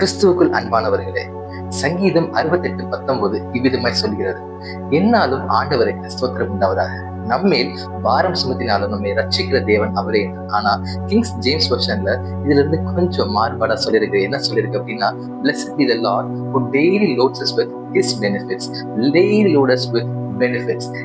கிறிஸ்துவுக்குள் அன்பானவர்களே சங்கீதம் அறுபத்தெட்டு பத்தொன்பது இவ்விதமாய் சொல்கிறது. என்னாலும் ஆண்டவரை ஸ்தோத்திரம் உண்டாவதாக நம்மேல் பாரம் சுமத்தினாலும் நம்மை ரட்சிக்கிற தேவன் அவரே என்று. ஆனா கிங்ஸ் ஜேம்ஸ் வருஷன்ல இதுல இருந்து கொஞ்சம் மாறுபாடா சொல்லியிருக்கு. என்ன சொல்லியிருக்கு அப்படின்னா blessed be the lord who daily loads us with his benefits daily load us with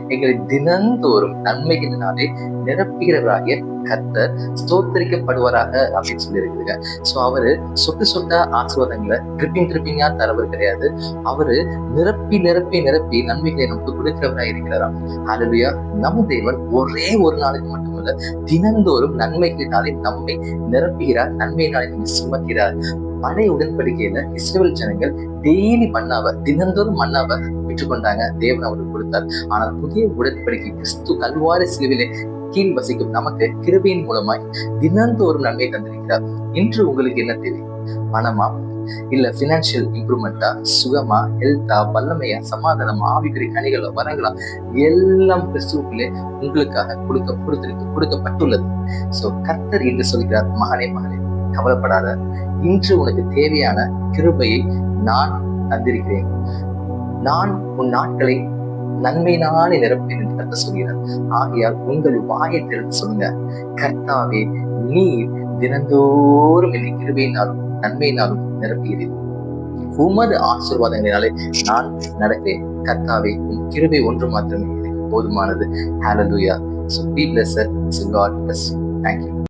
எங்களை தினந்தோறும் நன்மைகளினாலே நிரப்புகிறவராகிய கர்த்தர் ஸ்தோத்தரிக்கப்படுவாராக அப்படின்னு சொல்லியிருக்குங்க ஸோ அவரு சொட்டு சொட்டா ஆசீர்வாதங்களை ட்ரிப்பிங் ட்ரிப்பிங்கா தரவர் கிடையாது. அவரு நிரப்பி நிரப்பி நிரப்பி நன்மைகளை நமக்கு கொடுக்கிறவரா இருக்கிறாராம். அதுலயா நம்ம தேவன் ஒரே ஒரு நாளுக்கு மட்டுமல்ல தினந்தோறும் நன்மைகளினாலே நம்மை நிரப்புகிறார் நன்மையினாலே நம்மை சுமக்கிறார். பழைய உடன்படிக்கையில இஸ்ரேல் ஜனங்கள் டெய்லி மண்ணாவ தினந்தோறும் மண்ணாவ பெற்றுக்கொண்டாங்க தேவன் அவருக்கு கொடுத்தார். ஆனால் புதிய உடன்படிக்கை கிறிஸ்து கல்வாரி சிலுவிலே கீழ் வசிக்கும் நமக்கு கிருபையின் மூலமாய் தினந்தோறும் நன்மை தந்திருக்கிறார். இன்று உங்களுக்கு என்ன தேவை? பணமா? இல்ல பினான்சியல் இம்ப்ரூவ்மெண்டா சுகமா? ஹெல்த்தா வல்லமையா? சமாதானம்? ஆவிக்குறி கனிகளா? வரங்களா? எல்லாம் கிறிஸ்துவுக்குள்ளே உங்களுக்காக கொடுக்க கொடுத்திருக்கு கொடுக்கப்பட்டுள்ளது. சோ கர்த்தர் என்று சொல்கிறார் மகனே மகனே கவலைப்படாத. இன்று உனக்கு தேவையான கிருபையை நான் தந்திருக்கிறேன். நான் உன் நாட்களை நன்மையினாலே நிரப்பி என்று சொல்கிறார். ஆகையால் உங்கள் வாயை திறந்து சொல்லுங்க கர்த்தாவே நீர் தினந்தோறும் என்னை கிருபையினாலும் நன்மையினாலும் நிரப்புகிறேன் உமது ஆசீர்வாதங்களினாலே நான் நடக்கிறேன். கர்த்தாவே உன் கிருபை ஒன்று மாத்திரமே எனக்கு போதுமானது. Hallelujah so be blessed. So god bless you. Thank you.